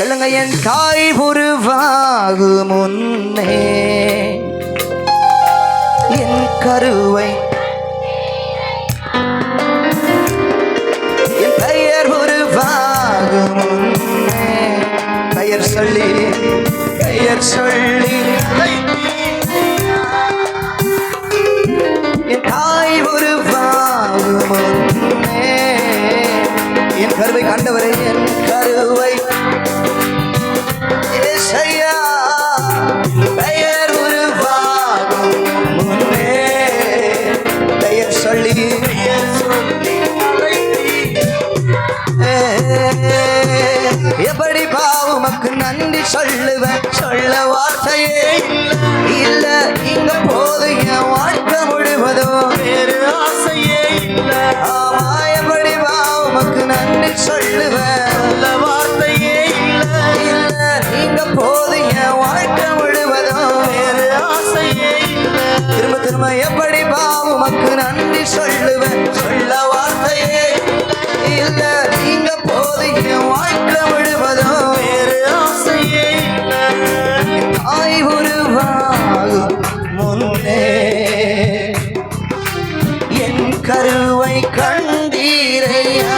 சொல்லுங்க என் தாய் உருவாகு முன்னே. என் கருவை என் பெயர் உருவாகு முன்னே. பெயர் சொல்லி பெயர் சொல்லி. என் தாய் உருவாகு முன்னே. என் கருவை கண்டவரை என் கருவை எப்படி பாவுமக்கு நன்றி சொல்லுவேன். சொல்ல வார்த்தையே இல்ல. இங்க போது என் வாழ்க்கை முழுவதும். வேறு ஆசையே இல்ல. ஆமா எப்படி பாவுமக்கு நன்றி சொல்லுவேன். சொல்ல வார்த்தையே இல்ல. இல்ல நீங்க போது என் வாழ்க்கை முழுவதும். வேறு ஆசையே இல்ல. திரும்ப திரும்ப எப்படி கருவை கண்டீரையா?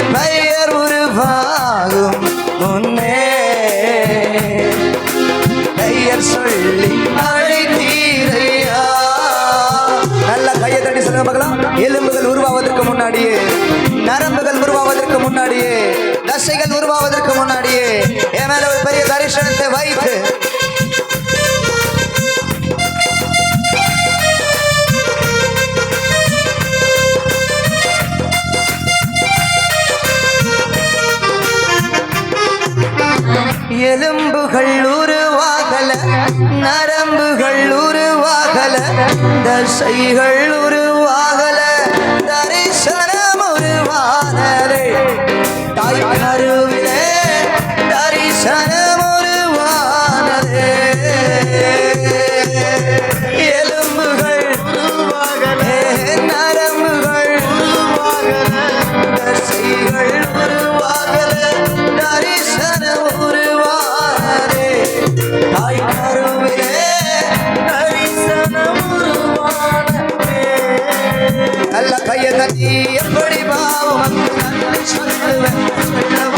என் பெயர் உருவாகும் முன்னே. பெயர் சொல்லி அழைத்தீரையா? நல்ல கையை தட்டி சொல்லுங்க பார்க்கலாம். எலும்புகள் உருவாவதற்கு முன்னாடியே நரம்புகள் உருவாவதற்கு முன்னாடியே தசைகள் உருவாவதற்கு முன்னாடியே என் மேல ஒரு பெரிய தரிசனத்தை வைத்து எலும்புகள் உருவாகல நரம்புகள் உருவாகல தசைகள் உருவாக எப்படி பாவம் நன்றி சொல்லுவேன்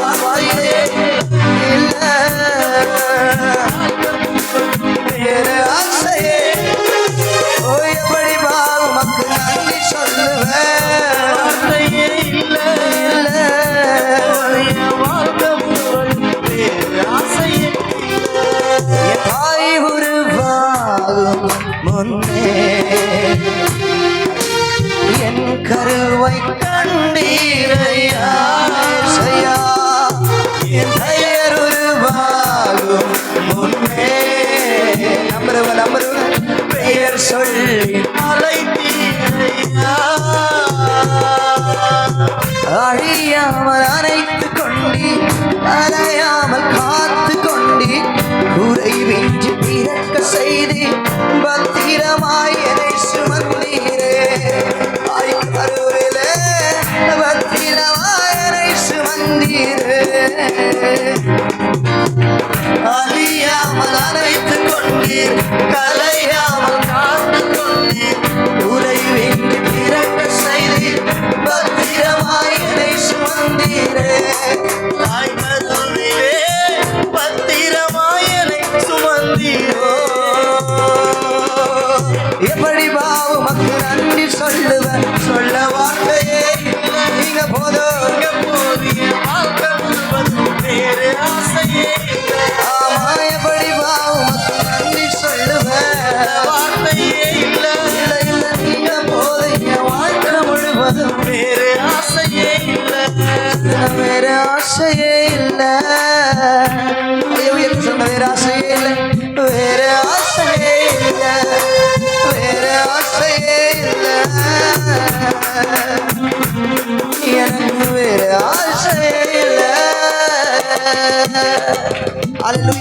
அழியாமல் அணைத்து கொண்டி அலையாமல் காத்து கொண்டி குறைவின்றி பிறக்க செய்தி பத்திரமாய் எதை சுமந்தீரே ஆய் கருவிலே பத்திரமாய் என்னை சுமந்தீரே அழியாமல் அணைத்து கொண்டீர். எப்படி பாவு மக்கள் நன்றி சொல்லுவேன் சொல்ல வார்த்தையே. நீங்க போதும் போதிய வாழ்க்கை முழுவதும் வேறு ஆசையே. ஆமா எப்படி பாவு மக்கள் நன்றி சொல்லுவேன் வார்த்தையே இல்லை. இல்லை இல்லை. நீங்க போதிய வாழ்க்கை முழுவதும் வேறு ஆசையே இல்லை. வேறு ஆசையே இல்லை. ஐயோ என்று சொன்ன வேறு ஆசையே Aleluya.